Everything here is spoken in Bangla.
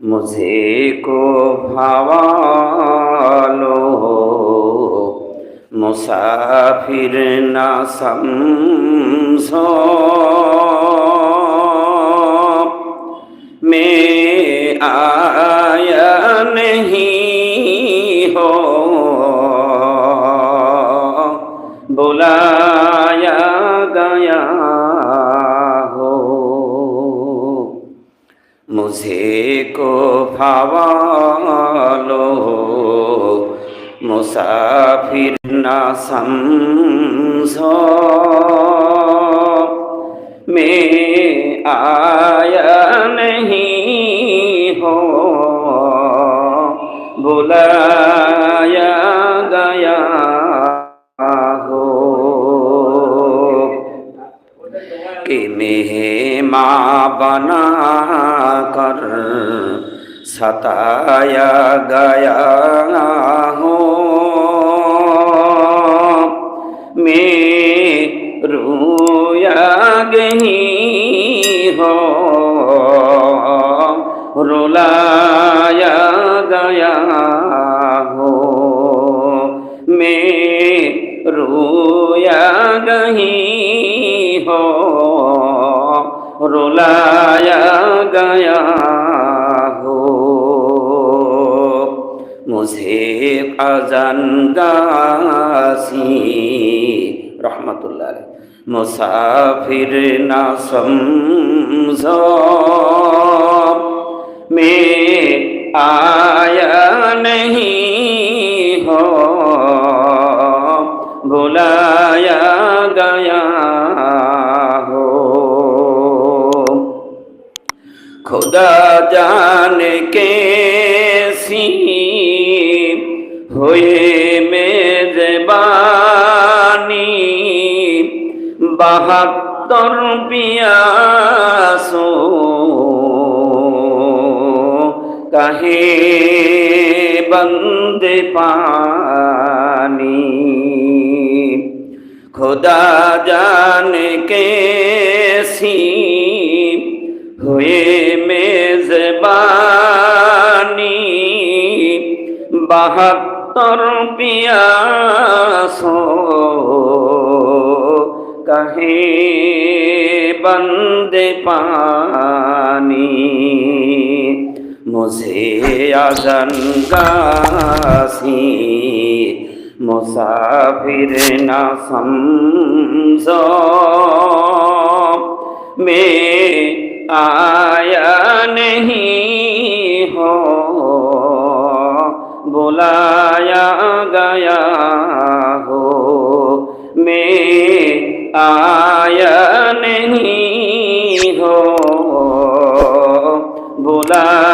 मुझे को भवा लो मुसाफिर न समझो मैं आया नहीं हो बुलाया মুঝে কো ভাবালো। মুসাফির না সমঝো। মে আ कि मेहमा बना कर सताया गया हो। मैं रोया गही हो। रुलाया गया हो। मैं रोया गही रुलाया गया हो मुझे अजन गासी रहमतुल्लाह अलैह, मुसाफिर न समझो मैं आया नहीं हो बुलाया गया खुदा जाने कैसी हुए मेजबानी बहत्तर पियासो कहे बंद पानी खुदा जाने कैसी हुए মেজবানি বাহাত্তর পিয়াস কাহে বন্দে পানি। মুঝে আজন গাছি মুসাফির না সমঝ। মে আয় नहीं हो। बुलाया गया हो। मैं आया नहीं हो। बुलाया